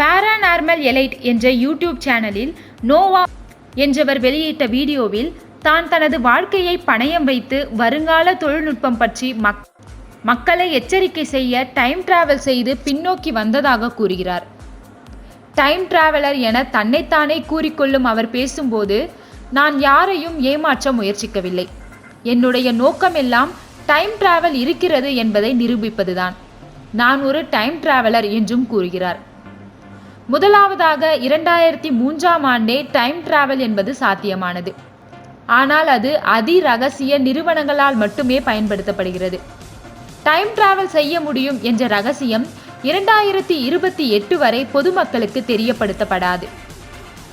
Paranormal elite என்ற YouTube சேனலில் நோவா என்றவர் வெளியிட்ட வீடியோவில் தான் தனது வாழ்க்கையை பணயம் வைத்து வருங்கால தொழில்நுட்பம் பற்றி மக் மக்களை எச்சரிக்கை செய்ய டைம் டிராவல் செய்து பின்னோக்கி வந்ததாக கூறுகிறார். டைம் டிராவலர் என தன்னைத்தானே கூறிக்கொள்ளும் அவர் பேசும்போது நான் யாரையும் ஏமாற்ற முயற்சிக்கவில்லை. என்னுடைய நோக்கமெல்லாம் டைம் டிராவல் இருக்கிறது என்பதை நிரூபிப்பதுதான். நான் ஒரு டைம் டிராவலர் என்றும் கூறுகிறார். முதலாவதாக இரண்டாயிரத்தி மூன்றாம் ஆண்டே டைம் டிராவல் என்பது சாத்தியமானது. ஆனால் அது அதிரகசிய நிறுவனங்களால் மட்டுமே பயன்படுத்தப்படுகிறது. டைம் டிராவல் செய்ய முடியும் என்ற ரகசியம் இரண்டாயிரத்தி இருபத்தி எட்டு வரை பொதுமக்களுக்கு தெரியப்படுத்தப்படாது.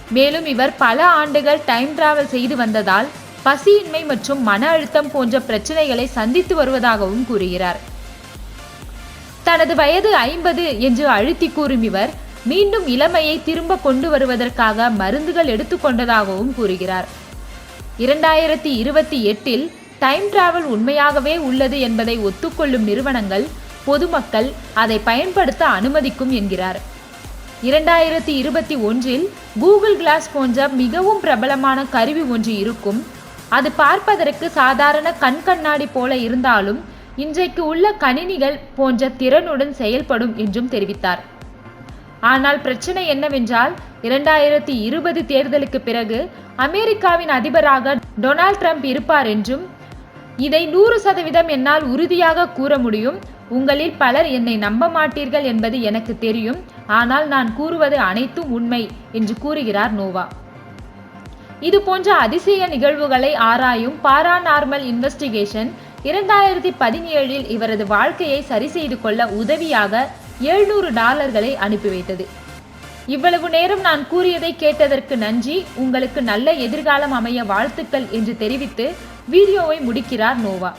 மேலும் இவர் பல ஆண்டுகள் டைம் டிராவல் செய்து வந்ததால் பசியின்மை மற்றும் மன அழுத்தம் போன்ற பிரச்சனைகளை சந்தித்து வருவதாகவும் கூறுகிறார். தனது வயது ஐம்பது என்று அழுத்தி கூறும் இவர் மீண்டும் இளமையை திரும்ப கொண்டு வருவதற்காக மருந்துகள் எடுத்துக்கொண்டதாகவும் கூறுகிறார். இரண்டாயிரத்தி இருபத்தி எட்டில் டைம் டிராவல் உண்மையாகவே உள்ளது என்பதை ஒத்துக்கொள்ளும் நிறுவனங்கள் பொதுமக்கள் அதை பயன்படுத்த அனுமதிக்கும் என்கிறார். இரண்டாயிரத்தி இருபத்தி ஒன்றில் கூகுள் கிளாஸ் போன்ற மிகவும் பிரபலமான கருவி ஒன்று இருக்கும். அது பார்ப்பதற்கு சாதாரண கண் கண்ணாடி போல இருந்தாலும் இன்றைக்கு உள்ள கணினிகள் போன்ற திறனுடன் செயல்படும் என்றும் தெரிவித்தார். ஆனால் பிரச்சனை என்னவென்றால் இரண்டாயிரத்தி இருபது தேர்தலுக்கு பிறகு அமெரிக்காவின் அதிபராக டொனால்ட் ட்ரம்ப் இருப்பார் என்றும் இதை நூறு சதவீதம் என்னால் உறுதியாக கூற முடியும். உங்களில் பலர் என்னை நம்ப மாட்டீர்கள் என்பது எனக்கு தெரியும். ஆனால் நான் கூறுவது அனைத்தும் உண்மை என்று கூறுகிறார் நோவா. இது போன்ற அதிசய நிகழ்வுகளை ஆராயும் பாராநார்மல் இன்வெஸ்டிகேஷன் இரண்டாயிரத்தி பதினேழில் இவரது வாழ்க்கையை சரி செய்து கொள்ள உதவியாக எழுநூறு டாலர்களை அனுப்பி வைத்தது. இவ்வளவு நேரம் நான் கூறியதை கேட்டதற்கு நன்றி. உங்களுக்கு நல்ல எதிர்காலம் அமைய வாழ்த்துக்கள் என்று தெரிவித்து வீடியோவை முடிக்கிறார் நோவா.